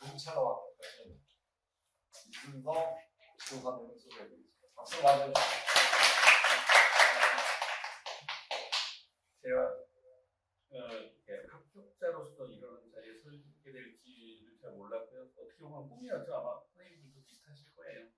공차가 왔거든요. 이준서 지도사님을 소개해드리겠습니다. 박수 많이 해주세요. 제가 어, 합격자로서 이런 자리에 서 있게 될지를 잘 몰랐고요. 어떻게 보면 꿈이었죠. 아마 선생님들도 비슷하실 거예요.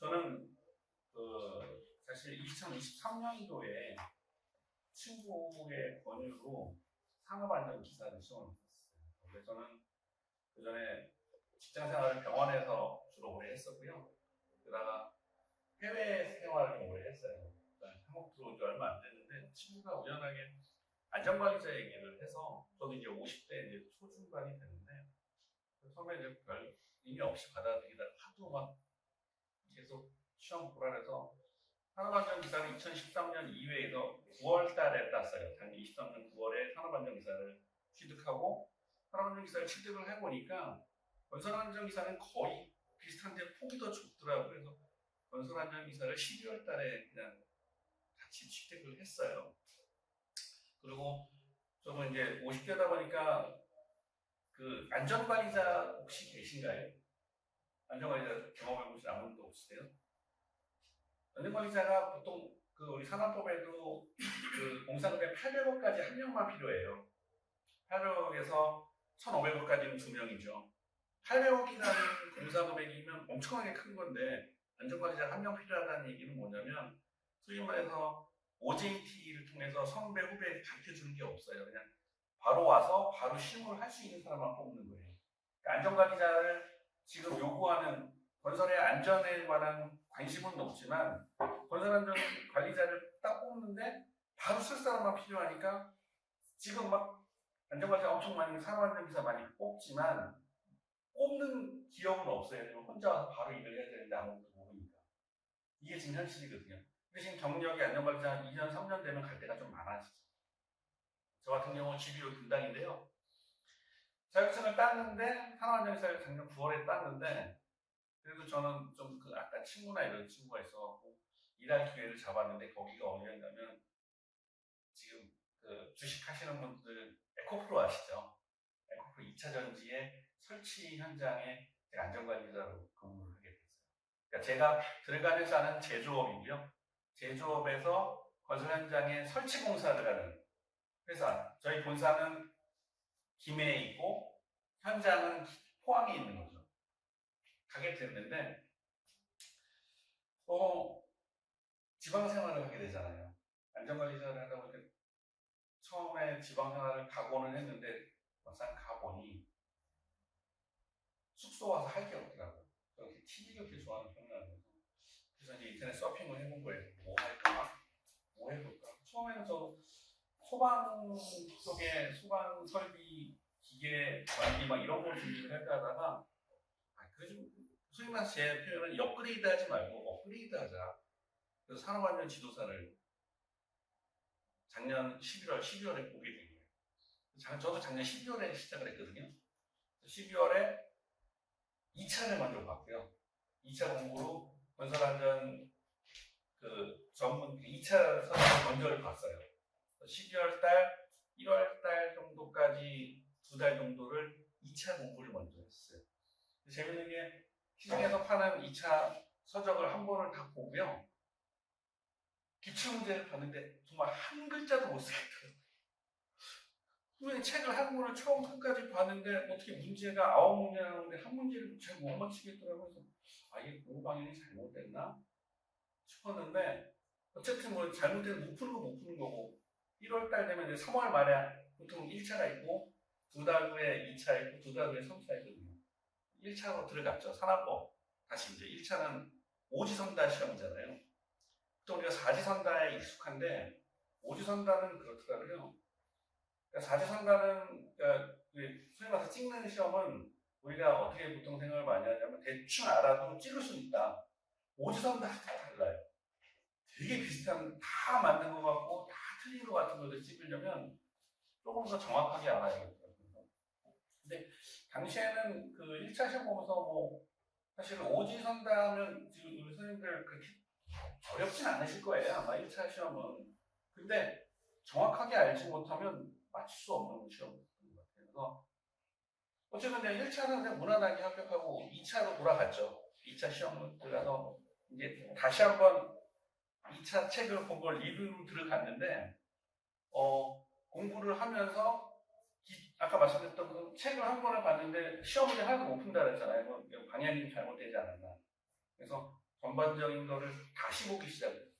저는 그 사실 2023년도에 친구의 권유로 산업안전 기사를 시험을 근데 저는 그 전에 직장 생활을 병원에서 주로 오래 했었고요. 그러다가 해외 생활을 좀 오래 했어요. 한국 들어온 지 얼마 안 됐는데 친구가 우연하게 안전관리자 얘기를 해서 저도 이제 50대 이제 초중반이 됐는데 처음에 별 의미 없이 받아들이다가 하도 막 계속 시험 보라 해서 산업안전기사를 2013년 2회에서 9월 달에 땄어요. 작년 23년 9월에 산업안전기사를 취득하고 산업안전 기사를 취득을 해보니까 건설안전 기사는 거의 비슷한데 폭이 더 좁더라고요. 그래서 건설안전 기사를 12월 달에 그냥 같이 취득을 했어요. 그리고 저도 이제 50대다 보니까 그 안전관리자 혹시 계신가요? 안전관리자 경험해보신 아무도 없으세요? 안전관리자가 보통 그 우리 산업법에도 그 공사금액 800억까지 한 명만 필요해요. 800억에서 1,500억까지는 두 명이죠. 800억이라는 공사 금액이면 엄청나게 큰 건데 안전관리자 한 명 필요하다는 얘기는 뭐냐면 소위 말해서 OJT를 통해서 선배 후배 가르쳐 주는 게 없어요. 그냥 바로 와서 바로 실무를 할 수 있는 사람만 뽑는 거예요. 그러니까 안전관리자를 지금 요구하는 건설의 안전에 관한 관심은 높지만 건설안전 관리자를 딱 뽑는데 바로 쓸 사람만 필요하니까 지금 막 안전관리자 엄청 많이 산업안전기사 많이 뽑지만 뽑는 기업은 없어요. 혼자 바로 일을 해야 되는데 아무것도 모르니까. 이게 지금 현실이거든요. 대신 경력이 안전관리자 한 2년, 3년 되면 갈 때가 좀 많아지죠. 저 같은 경우 GBO 담당인데요. 자격증을 땄는데, 산업안전사를 작년 9월에 땄는데, 그래도 저는 좀 그 아까 친구나 이런 친구가 있어갖고 일할 기회를 잡았는데 거기가 어디였냐면 지금 그 주식 하시는 분들 에코프로 아시죠? 에코프로 2차 전지의 설치 현장에 안전관리자로 근무를 하게 됐어요. 그러니까 제가 들어간 회사는 제조업이고요. 제조업에서 건설 현장에 설치 공사를 하는 회사. 저희 본사는 김해에 있고 현장은 포항에 있는 거죠. 가게 됐는데 어 지방 생활을 하게 되잖아요. 안전관리자를 하다 보니까 처음에 지방 생활을 가고는 했는데 막상 가보니 숙소 와서 할 게 없더라고요. 그렇게 TV 그렇게 좋아하는 편은 아니어서 그래서 이제 인터넷 서핑을 해본 거예요. 뭐 할까? 뭐 해볼까? 처음에는 저 소방 속에 소방 설비 기계 관리 막 이런 걸 준비를 할까 하다가 아, 그좀 소위 말해서 제 표현은 업그레이드 하지 말고 업그레이드 하자. 그래서 산업안전 지도사를 작년 11월, 12월에 보게 된 거예요. 작- 저도 작년 12월에 시작을 했거든요. 12월에 2차를 먼저 봤고요. 2차 공부로 건설안전 그 전문 2차 선을 먼저를 봤어요. 12월 달, 1월 달 정도까지 두 달 정도를 2차 공부를 먼저 했어요. 재밌는 게 시중에서 파는 2차 서적을 한 번을 다 보고요. 기출 문제를 봤는데 정말 한 글자도 못 쓰겠더라고요. 분명히 책을 한 권을 처음 끝까지 봤는데 어떻게 문제가 아홉 문제 나오는데 한 문제를 잘 못 맞히겠더라고요. 그래서 아 이게 공부 방향이 잘못됐나 싶었는데 어쨌든 뭐 잘못된 못 푸는 거 못 푸는 거고 1월 달 되면 이제 3월 말에 보통 1차가 있고 두 달 후에 2차 있고 두 달 후에 3차 있거든요. 1차로 들어갔죠. 산업법. 다시 이제 1차는 오지선다 시험이잖아요. 또 우리가 사지선다에 익숙한데 오지선다는 그렇더라고요. 그러니까 사지선다는 그러니까 그 소위 말해서 찍는 시험은 우리가 어떻게 보통 생각을 많이 하냐면 대충 알아도 찍을 수 있다. 오지선다는 다 달라요. 되게 비슷한 다 맞는 것 같고 다 틀린 것 같은 것을 찍으려면 조금 더 정확하게 알아야겠더라고요. 근데 당시에는 그 1차 시험 보면서 뭐 사실 오지선다 하면 지금 우리 선생님들 그렇게 어렵진 않으실 거예요. 아마 1차 시험은. 근데 정확하게 알지 못하면 맞출 수 없는 시험인 것 같아요. 그래서 어쨌든 그냥 1차는 그냥 무난하게 합격하고 2차로 돌아갔죠. 2차 시험을 들어가서 이제 다시 한번 2차 책을 본 걸 리뷰로 들어갔는데 어, 공부를 하면서 기- 아까 말씀드렸던 그 책을 한 권을 봤는데 시험 문제 하나도 못 푼다 그랬잖아요. 방향이 좀 잘못되지 않았나. 그래서 전반적인 거를 다시 보기 시작했어요.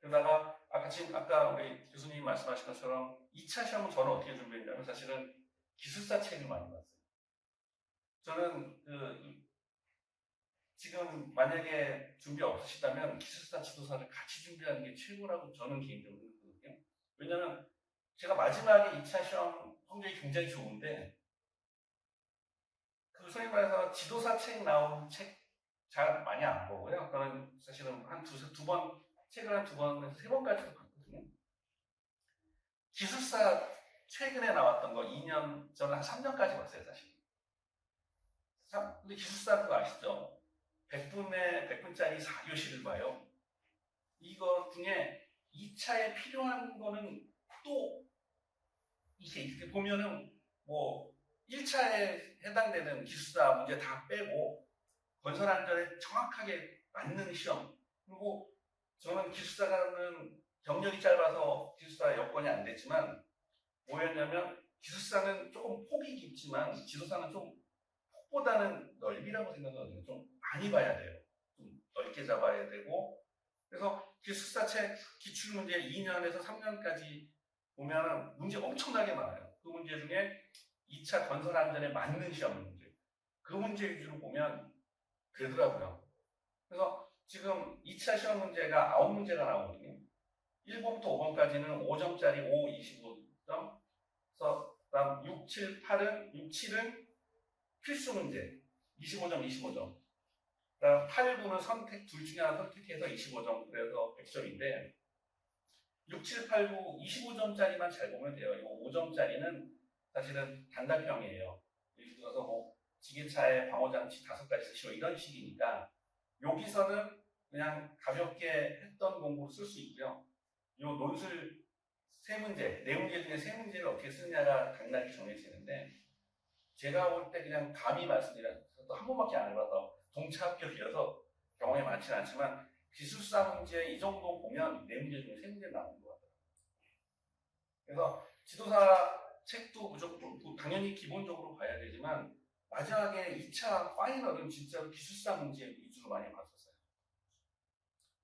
그러다가 아까 지금 아까 우리 교수님이 말씀하신 것처럼 2차 시험은 저는 어떻게 준비했냐면 사실은 기술사 책을 많이 봤어요. 저는 그 이- 지금 만약에 준비 없으시다면 기술사 지도사를 같이 준비하는 게 최고라고 저는 개인적으로 생각하거든요. 왜냐면 제가 마지막에 2차 시험 성적이 굉장히 좋은데 그 소위 말해서 지도사 책 나온 책 잘 많이 안 보고요. 저는 사실은 한두번 책을 한두 번에서 세 번까지도 봤거든요. 기술사 최근에 나왔던 거 2년 저는 한 3년까지 봤어요 사실. 참, 근데 기술사 그거 아시죠? 100분에 100분짜리 4교시를 봐요. 이거 중에 2차에 필요한 거는 또 이게 이렇게 보면은 뭐 1차에 해당되는 기술사 문제 다 빼고 건설 안전에 정확하게 맞는 시험 그리고 저는 기술사가는 경력이 짧아서 기술사 여건이 안 됐지만 뭐였냐면 기술사는 조금 폭이 깊지만 지도사는 좀 폭보다는 넓이라고 생각하거든요. 좀 많이 봐야 돼요. 좀 넓게 잡아야 되고 그래서 기술사 책 기출문제 2년에서 3년까지 보면은 문제 엄청나게 많아요. 그 문제 중에 2차 건설 안전에 맞는 시험 문제. 그 문제 위주로 보면 되더라고요. 그래서 지금 2차 시험 문제가 9문제가 나오거든요. 1번부터 5번까지는 5점짜리 5, 25점. 그래서 그다음 6, 7, 8은 6, 7은 필수 문제 25점, 25점. 그다음 8, 9는 선택 둘 중에 하나 선택해서 25점 그래서 100점인데 6, 7, 8, 9 25점짜리만 잘 보면 돼요. 이거 5점짜리는 사실은 단답형이에요. 예를 들어서 뭐 지게차에 방어장치 다섯 가지 쓰시오 이런 식이니까 여기서는 그냥 가볍게 했던 공부를 쓸 수 있고요. 이 논술 세 문제, 네 문제 중에 세 문제를 어떻게 쓰느냐가 당락이 정해지는데 제가 볼때 그냥 감히 말씀드려서 또 한 번밖에 안 해봐서 동차 합격이어서 경험이 많지는 않지만 기술사 문제 이 정도 보면 네 문제 중에 세 문제 나오는 것 같아요. 그래서 지도사 책도 무조건 뭐 당연히 기본적으로 봐야 되지만 마지막에 2차 파이널은 진짜 기술사 문제 위주로 많이 봤었어요.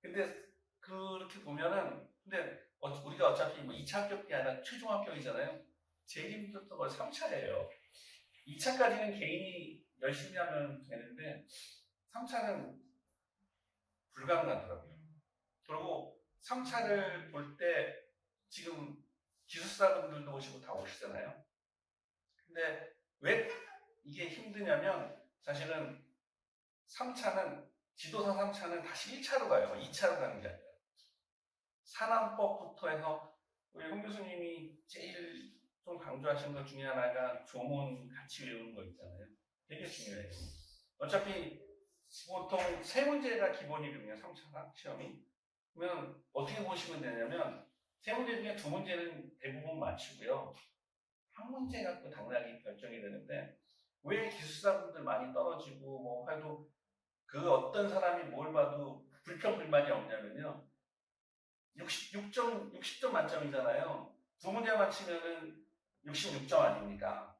근데 그렇게 보면은 근데 어- 우리가 어차피 뭐 2차 합격이 아니라 최종 합격이잖아요. 제일 힘들었던 건 3차예요. 2차까지는 개인이 열심히 하면 되는데 3차는 불가능하더라고요. 그리고 3차를 볼 때 지금 기술사분들도 오시고 다 오시잖아요. 근데 왜 이게 힘드냐면 사실은 3차는 지도사 3차는 다시 1차로 가요. 2차로 가는 게 아니라. 산안법부터 해서 우리 홍 교수님이 제일 좀 강조하신 것 중에 하나가 조문 같이 외우는 거 있잖아요. 되게 중요해요. 어차피 보통 세 문제가 기본이거든요. 3차 시험이. 그러면 어떻게 보시면 되냐면 세 문제 중에 두 문제는 대부분 맞추고요. 한 문제 갖고 당락이 결정이 되는데 왜 기술사분들 많이 떨어지고 뭐 해도 그 어떤 사람이 뭘 봐도 불평 불만이 없냐면요. 66점, 60점 만점이잖아요. 두 문제 맞히면은 66점 아닙니까?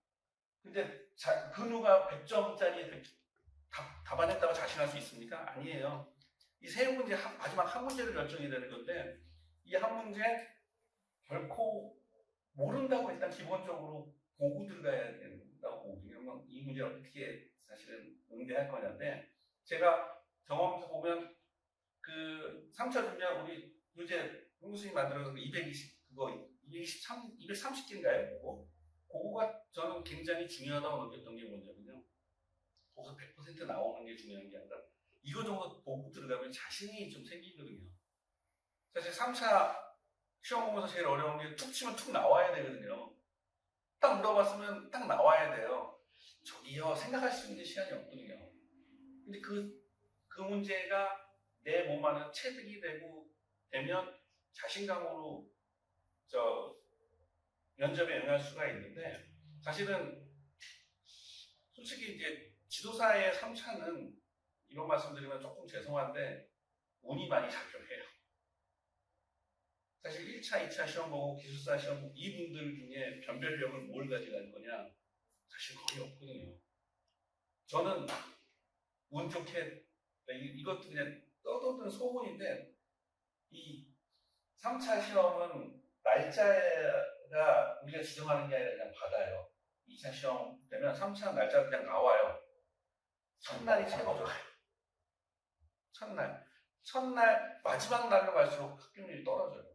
근데 자, 그 누가 100점짜리 답, 답안했다고 자신할 수 있습니까? 아니에요. 이 세 문제, 한- 마지막 한 문제로 결정이 되는 건데, 이 한 문제 결코 모른다고 일단 기본적으로 보고 들어가야 된다고. 그러면 이 문제를 어떻게 사실은 응대할 거냐인데, 제가 경험에서 보면 그 3차 준비한 우리 유재 홍수님 만들어서 220, 그거 223, 230개인가요? 그거? 그거가 저는 굉장히 중요하다고 느꼈던 게 뭐냐면요. 거기서 100% 나오는 게 중요한 게 아니라 이거 정도 보고 들어가면 자신이 좀 생기거든요. 사실 3차 시험 보면서 제일 어려운 게 툭 치면 툭 나와야 되거든요. 딱 물어봤으면 딱 돼요. 저기요, 생각할 수 있는 시간이 없거든요. 근데 그, 그 문제가 내 몸 안에 체득이 되고 되면 자신감으로 저 면접에 응할 수가 있는데 사실은 솔직히 이제 지도사의 3차는 이런 말씀드리면 조금 죄송한데 운이 많이 작용해요. 사실 1차, 2차 시험 보고 기술사 시험 보고 이분들 중에 변별력을 뭘 가져갈 거냐 사실 거의 없거든요. 저는 운 좋게 이- 이것도 그냥 떠도는 소문인데 이 3차 시험은 날짜가 우리가 지정하는 게 아니라 그냥 받아요. 2차 시험 되면 3차 날짜 그냥 나와요. 첫날이 최고 좋아요. 첫날. 첫날, 마지막 날로 갈수록 합격률이 떨어져요.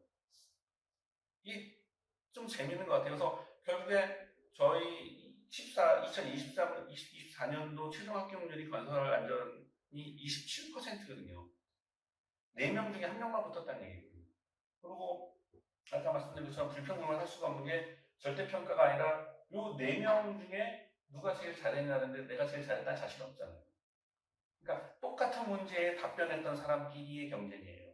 이좀 재밌는 것 같아요. 그래서 결국에 저희 14, 2023, 2024년도 최종 합격률이 건설 안전이 27%거든요. 4명 중에 1명만 붙었다는 얘기예요. 그리고 아까 말씀드린 것처럼 불평등을 할 수가 없는 게 절대평가가 아니라 요 4명 중에 누가 제일 잘했냐는데 내가 제일 잘했다는 자신 없잖아요. 그러니까 똑같은 문제에 답변했던 사람끼리의 경쟁이에요.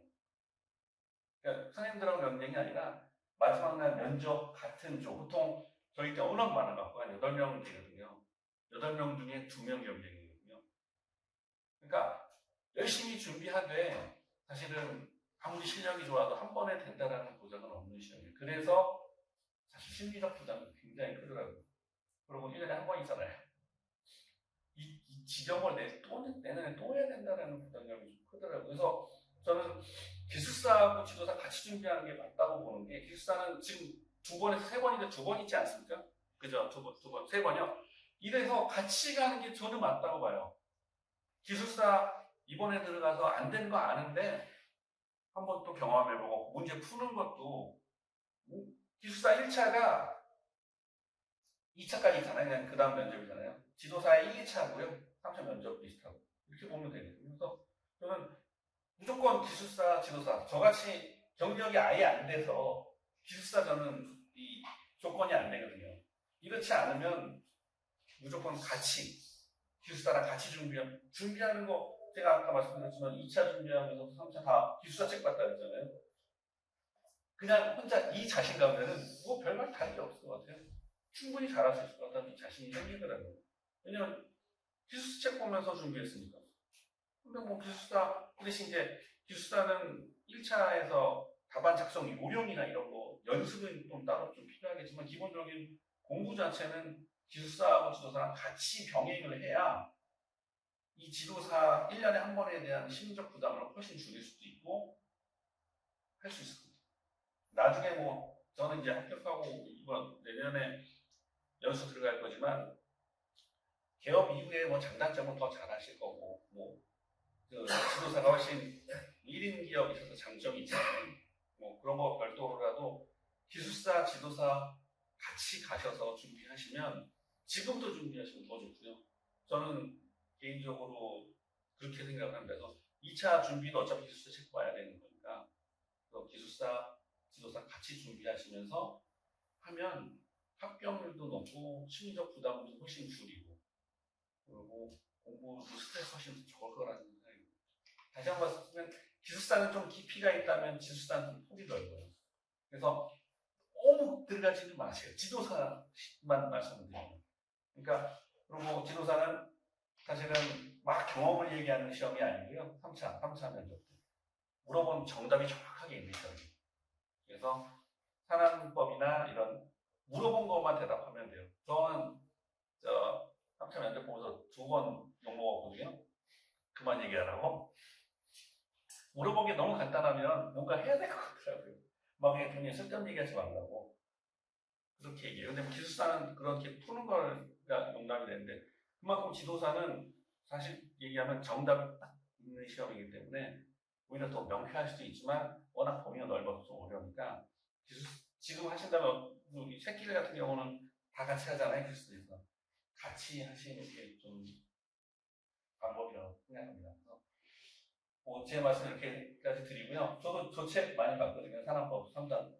그러니까 선생님들하고 경쟁이 아니라 마지막 날 면접 같은 조 보통 저희 때 워낙 많아갖고 한 8명 되거든요. 8명 중에 2명 경쟁이거든요. 그러니까 열심히 준비하되 사실은 아무리 실력이 좋아도 한 번에 된다라는 보장은 없는 시험이에요. 그래서 사실 심리적 부담이 굉장히 크더라고요. 그리고 1년에 한 번이잖아요. 이, 이 지점을 내, 또, 내년에 또 해야 된다라는 부담감이 좀 크더라고요. 그래서 저는 기술사하고 지도사 같이 준비하는 게 맞다고 보는 게 기술사는 지금 두 번에서 세 번인데 두 번 있지 않습니까? 그죠? 두 번, 두 번, 세 번이요. 이래서 같이 가는 게 저는 맞다고 봐요. 기술사 이번에 들어가서 안 되는 거 아는데 한번 또 경험해보고 문제 푸는 것도 뭐 기술사 1차가 2차까지 있잖아요. 그 다음 면접이잖아요. 지도사의 1, 2차고요. 3차 면접 비슷하고. 이렇게 보면 되거든요. 그래서 저는 무조건 기술사, 지도사. 저같이 경력이 아예 안 돼서 기술사 저는 이 조건이 안 되거든요. 이렇지 않으면 무조건 같이 기술사랑 같이 준비하면 준비하는 거 제가 아까 말씀드렸지만 2차 준비하면서 3차 다 기술사 책 봤다 그랬잖아요. 그냥 혼자 이 자신감에는 뭐 별말 다른 게 없을 것 같아요. 충분히 잘할 수 있을 것 같다는 자신이 생기더라고요. 왜냐면 기술사 책 보면서 준비했으니까. 근데 뭐 기술사, 그 대신 이제 기술사는 1차에서 답안 작성 요령이나 이런 거 연습은 좀 따로 좀 필요하겠지만 기본적인 공부 자체는 기술사하고 지도사랑 같이 병행을 해야 이 지도사 1년에 한 번에 대한 심리적 부담을 훨씬 줄일 수도 있고 할 수 있을 겁니다. 나중에 뭐 저는 이제 합격하고 이번 내년에 연수 들어갈 거지만 개업 이후에 뭐 장단점은 더 잘하실 거고 뭐 그 지도사가 훨씬 1인 기업에 있어서 장점이 있잖아요. 뭐 그런 거 별도로라도 기술사, 지도사 같이 가셔서 준비하시면 지금도 준비하시면 더 좋고요. 저는 개인적으로 그렇게 생각을 합니다. 그래서 2차 준비도 어차피 기술사 책 봐야 되는 거니까 기술사, 지도사 같이 준비하시면서 하면 합격률도 높고 심리적 부담도 훨씬 줄이고 그리고 공부도 스트레스 훨씬 적을 거라는 생각이. 다시 한번 말씀드리면 기술사는 좀 깊이가 있다면 좀 폭이 넓어요. 그래서 너무 들어가지는 마세요. 지도사만 드립니다. 그러니까 그리고 지도사는 사실은 막 경험을 얘기하는 시험이 아니고요. 3차, 3차 면접 때. 물어본 정답이 정확하게 있는 시험이에요. 그래서 산안법이나 이런 물어본 것만 대답하면 돼요. 저는 저 3차 면접 보면서 두 번 욕먹었거든요. 그만 얘기하라고. 물어본 게 너무 간단하면 뭔가 해야 될 것 같더라고요. 막 굉장히 쓸데없는 얘기하지 말라고. 그렇게 얘기해요. 근데 뭐 기술사는 그렇게 푸는 걸가 농담이 되는데 그만큼 지도사는 사실 얘기하면 정답이 딱 있는 시험이기 때문에 오히려 더 명쾌할 수도 있지만 워낙 범위가 넓어서 좀 어려우니까 지금 하신다면 우리 새끼들 같은 경우는 다 같이 하잖아요 기술에서 같이 하시는 게 좀 방법이라고 생각합니다. 뭐 제 말씀 이렇게까지 드리고요. 저도 저 책 많이 봤거든요. 산업법 3단.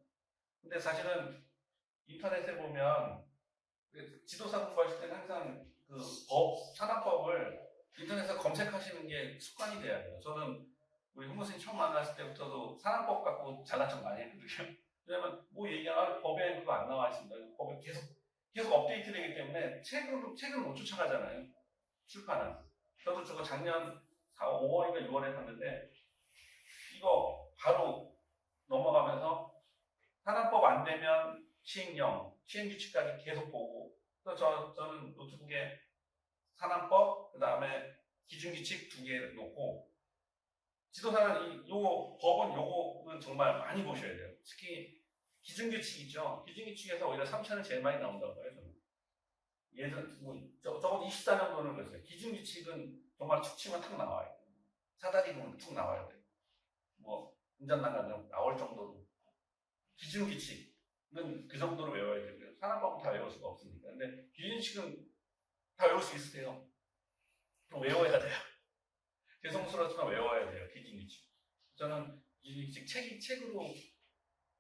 근데 사실은 인터넷에 보면 그 지도사 공부하실 때는 항상 그 법, 산업법을 인터넷에서 검색하시는 게 습관이 돼야 돼요. 저는 우리 홍 선생님 처음 만났을 때부터도 산업법 갖고 잘난 척 많이 했거든요. 왜냐면 뭐 얘기하면 법에 그거 안 나와 있습니다. 법에 계속 계속 업데이트 되기 때문에 책은 책은 못 쫓아가잖아요. 출판은. 저도 저거 작년 4, 5월인가 6월에 샀는데 이거 바로 넘어가면서 산업법 안 되면 시행령, 시행규칙까지 계속 보고 또 저, 저는 노트북에 산업법, 그 다음에 기준규칙 두 개 놓고 지도사는 이, 요거, 법은 요거는 정말 많이 보셔야 돼요. 특히 기준규칙이죠. 기준규칙에서 오히려 3차는 제일 많이 나온다고 저는. 예전, 뭐, 저, 적어도 24년도는 그랬어요. 기준규칙은 정말 툭 치면 탁 나와요. 사다리 보면 툭 나와야 돼요. 뭐, 운전 나가면 나올 정도로. 기준 규칙은 그 정도로 외워야 되고요. 산업법은 다 외울 수가 없으니까. 근데 기준규칙은 다 외울 수 있으세요. 또 외워야 돼요. 죄송스럽지만 외워야 돼요. 기준 규칙. 저는 기준 규칙 책이 책으로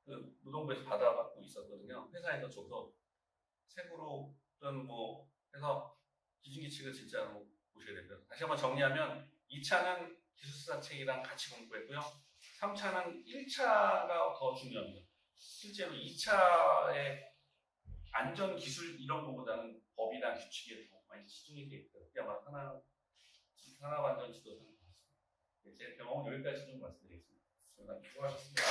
그 노동부에서 받아갖고 있었거든요. 회사에서 줘서 책으로 또는 뭐 해서 기준 규칙을 진짜로 보셔야 되고요. 다시 한번 정리하면 2차는 기술사 책이랑 같이 공부했고요. 3차는 1차가 더 중요합니다. 실제로 2차의 안전 기술 이런 거보다는 법이나 규칙에 더 많이 치중이 돼 있고요. 그게 아마 하나 산업안전 지도상 같습니다. 제 경험은 여기까지 좀 말씀드리겠습니다. 수고하셨습니다.